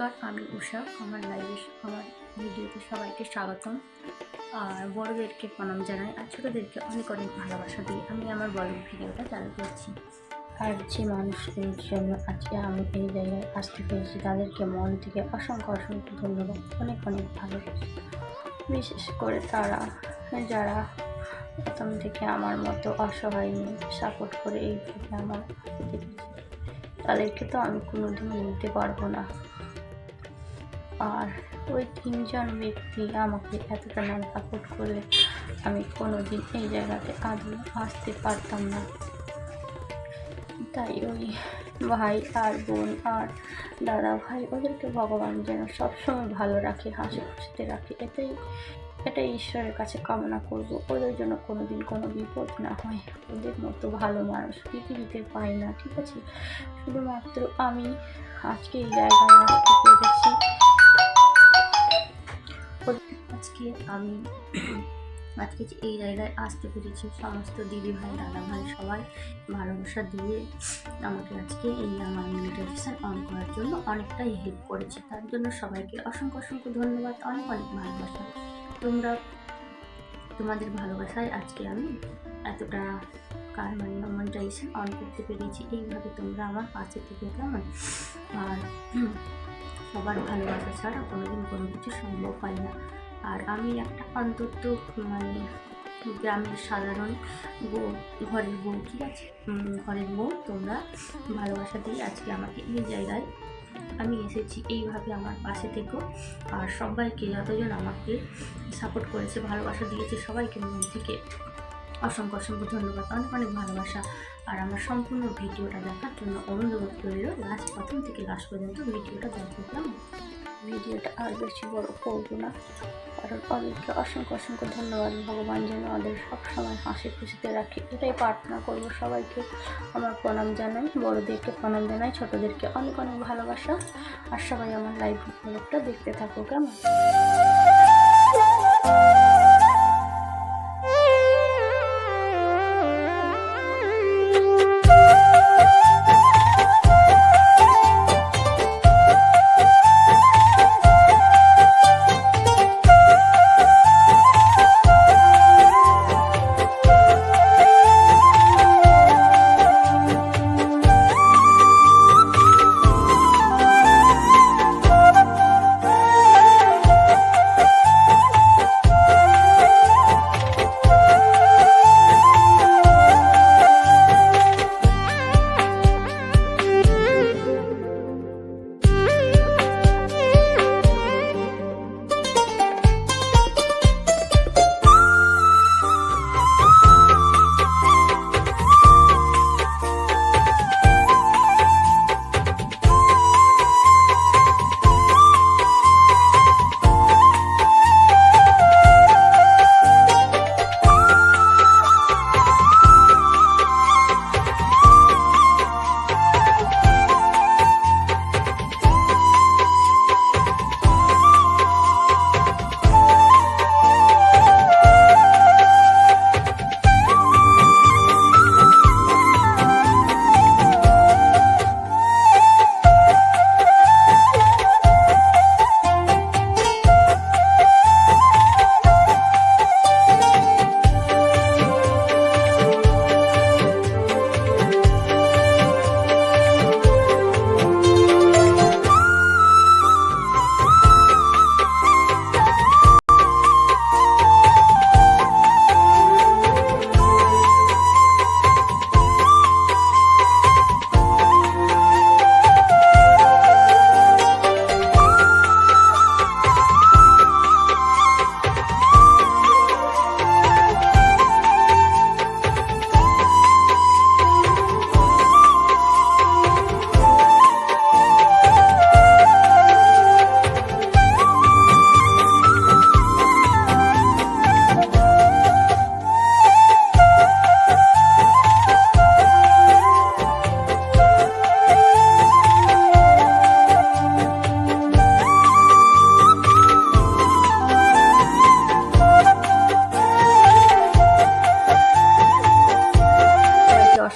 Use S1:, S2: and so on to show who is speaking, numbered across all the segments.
S1: নমস্কার, আমি উষা। আমার লাইভে আমার ভিডিওতে সবাইকে স্বাগতম। আর বড়োদেরকে প্রণাম জানাই, আর ছোটোদেরকে অনেক অনেক ভালোবাসা দিই আমি আমার বড় ভিডিওটা চালু করছি। আর যে মানুষদের জন্য আজকে আমি এই জায়গায় আসতে পেরেছি, তাদেরকে মন থেকে অসংখ্য অসংখ্য ধন্যবাদ, অনেক অনেক ভালো। বিশেষ করে তারা, যারা প্রথম থেকে আমার মতো অসহায় নিয়ে সাপোর্ট করে এইভাবে আমার তাদেরকে তো আমি কোনোদিন বলতে পারব না। আর ওই তিনজন ব্যক্তি আমাকে এতটা না সাপোর্ট করলে আমি কোনোদিন এই জায়গাতে আদৌ আসতে পারতাম না। তাই ওই ভাই আর বোন আর দাদা ভাই ওদেরকে ভগবান যেন সবসময় ভালো রাখে, হাসি খুশিতে রাখে। এটাই এটাই ঈশ্বরের কাছে কামনা করব। ওদের জন্য কোনো দিন কোনো বিপদ না হয়। ওদের মতো ভালো মানুষ পৃথিবীতে পাই না, ঠিক আছে? শুধুমাত্র আমি আজকে এই জায়গায় আসতে পেরেছি। আজকে আমি, আজকে যে এই জায়গায় আসতে পেরেছি, সমস্ত দিদি ভাই, দাদা ভাই সবাই ভালোবাসা দিয়ে আমাকে আজকে এই আমার মেডিটেশন অন করার জন্য অনেকটাই হেল্প করেছে। তার জন্য সবাইকে অসংখ্য অসংখ্য ধন্যবাদ, অনেক অনেক ভালোবাসা। তোমরা, তোমাদের ভালোবাসায় আজকে আমি এতটা কার মানে মনিটাইজেশন অন করতে পেরেছি। এইভাবে তোমরা আমার পাশে থেকে কেমন আর সবার ভালোবাসা ছাড়া কোনোদিন কোনো কিছু সম্ভব হয় না। আর আমি একটা অন্তত মানে গ্রামের সাধারণ বউ, ঘরের বউ, ঠিক আছে? ঘরের বউ, তোমরা ভালোবাসা দিয়ে আজকে আমাকে এই জায়গায় আমি এসেছি। এইভাবে আমার পাশে থেকো। আর সবাইকে যতজন আমাকে সাপোর্ট করেছে, ভালোবাসা দিয়েছে, সবাইকে মন থেকে অসংখ্য অসংখ্য ধন্যবাদ, অনেক অনেক ভালোবাসা। আর আমার সম্পূর্ণ ভিডিওটা দেখার জন্য অনুরোধ রইল, লাস্ট প্রথম থেকে লাস্ট পর্যন্ত ভিডিওটা দেখো কেমন ভিডিওটা আর বেশি বড় করব না। কারণ ওদেরকে অসংখ্য অসংখ্য ধন্যবাদ, ভগবান যেন ওদের সবসময় হাসি খুশিতে রাখে। এটাই প্রার্থনা করব সবাইকে। আমার প্রণাম জানাই, বড়োদেরকে প্রণাম জানাই, ছোটোদেরকে অনেক অনেক ভালোবাসা। আর সবাই আমার লাইভ ব্লগটা দেখতে থাকো, কেমন?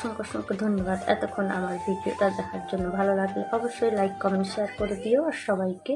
S1: অসংখ্য অসংখ্য ধন্যবাদ। এতক্ষণ আমার ভিডিওটা দেখার জন্য ভালো লাগলে অবশ্যই লাইক কমেন্ট শেয়ার করে দিও। আর সবাইকে